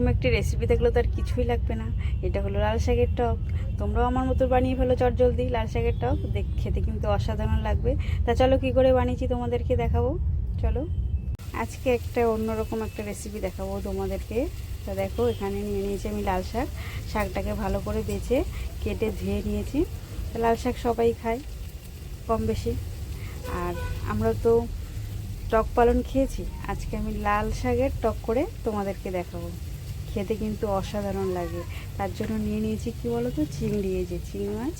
এরকম একটি রেসিপি দেখলে তো আর কিছুই লাগবে না। এটা হলো লাল শাকের টক। তোমরাও আমার মতো বানিয়ে ফেলো চট জলদি লাল শাকের টক। দেখ, খেতে কিন্তু অসাধারণ লাগবে। তা চলো কি করে বানিয়েছি তোমাদেরকে দেখাবো। চলো। আজকে একটা অন্যরকম একটা রেসিপি দেখাবো তোমাদেরকে। তা দেখো, এখানে নিয়ে নিয়েছি আমি লাল শাক। শাকটাকে ভালো করে বেছে কেটে ধুয়ে নিয়েছি। লাল শাক সবাই খায়, কম বেশি। আর আমরা তো টক পালন খেয়েছি। আজকে আমি লাল শাকের টক করে তোমাদেরকে দেখাবো। খেতে কিন্তু অসাধারণ লাগে। তার জন্য নিয়ে নিয়েছি কি বলো তো চিংড়ি, এই যে চিংড়ি মাছ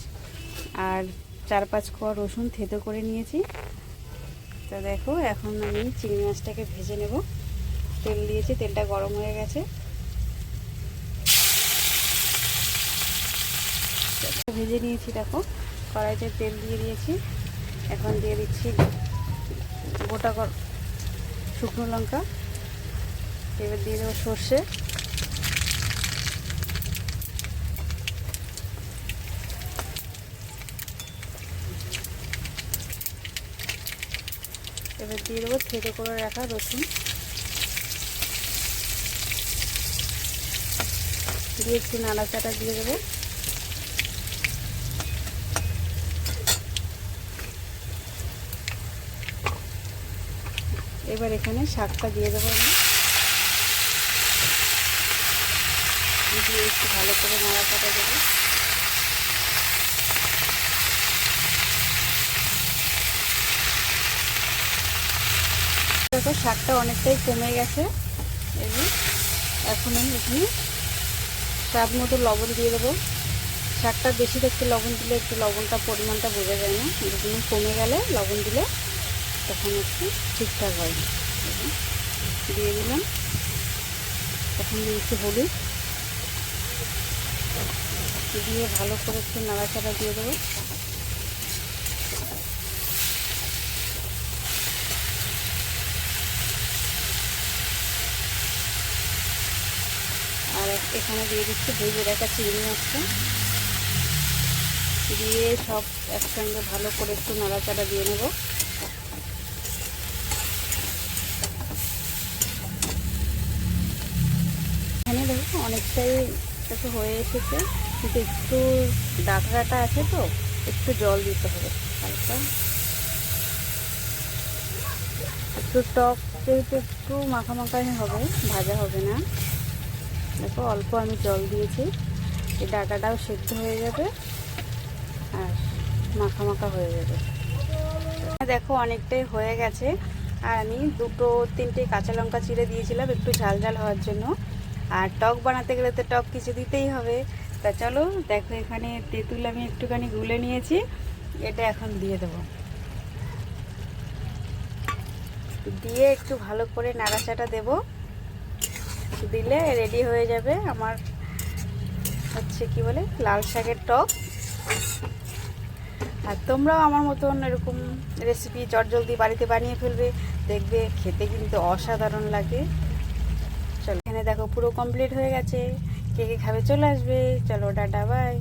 আর চার পাঁচ কোয়া রসুন থেতো করে নিয়েছি। তো দেখো, এখন আমি চিংড়ি মাছটাকে ভেজে নেব। তেল দিয়েছি, তেলটা গরম হয়ে গেছে। ভেজে নিয়েছি, দেখো, কড়াইতে তেল দিয়ে দিয়েছি। এখন দিয়ে দিচ্ছি গোটা শুকনো লঙ্কা। এবার দিয়ে দেবো সর্ষে। এবার দিয়ে দেবো থেতো করে রাখা রসুন। দিয়ে একটু নাড়াচাড়া দিয়ে দেবো। এবার এখানে শাকটা দিয়ে দেবো আমি। দিয়ে একটু ভালো করে নাড়াচাড়া দেবো দেখো শাকটা অনেকটাই কমে গেছে। এই এখন আমি এখানে স্বাদ মতো লবণ দিয়ে দেবো। শাকটা বেশি একটু লবণ দিলে একটু লবণটা, পরিমাণটা বোঝা যায় না। এরকম কমে গেলে লবণ দিলে তখন একটু ঠিকঠাক হয়। দিয়ে দিলাম। তখন দিয়েছি হলুদ। দিয়ে ভালো করে একটু নাড়াচাড়া দিয়ে দেবো। এখানে দিয়ে দিচ্ছি ভেজে রাখা চিংড়ি মাছটা। দিয়ে সব একসঙ্গে ভালো করে একটু নাড়াচাড়া দিয়ে নেব। এখানে দেখো অনেকটাই একটু হয়ে এসেছে, কিন্তু একটু ডাটা আছে তো, একটু জল দিতে হবে হালকা। একটু টক যেহেতু একটু মাখা মাখাই হবে, ভাজা হবে না। দেখো, অল্প আমি জল দিয়েছি। এই ডাটাটাও সেদ্ধ হয়ে যাবে আর মাখা মাখা হয়ে যাবে। দেখো, অনেকটাই হয়ে গেছে। আর আমি দুটো, তিনটে কাঁচা লঙ্কা চিড়ে দিয়েছিলাম একটু ঝাল ঝাল হওয়ার জন্য। আর টক বানাতে গেলে তো টক কিছু দিতেই হবে। তা চলো, দেখো, এখানে তেঁতুল আমি একটুখানি গুলে নিয়েছি। এটা এখন দিয়ে দেবো। দিয়ে একটু ভালো করে নাড়াচাড়া দেবো। দিলে রেডি হয়ে যাবে আমার হচ্ছে কি বলে, লাল শাকের টক। আর তোমরাও আমার মতন এরকম রেসিপি চটজলদি বাড়িতে বানিয়ে ফেলবে, দেখবে খেতে কিন্তু অসাধারণ লাগে। চলো, এখানে দেখো পুরো কমপ্লিট হয়ে গেছে। কে কে খাবে চলে আসবে। চলো ডাটা বাই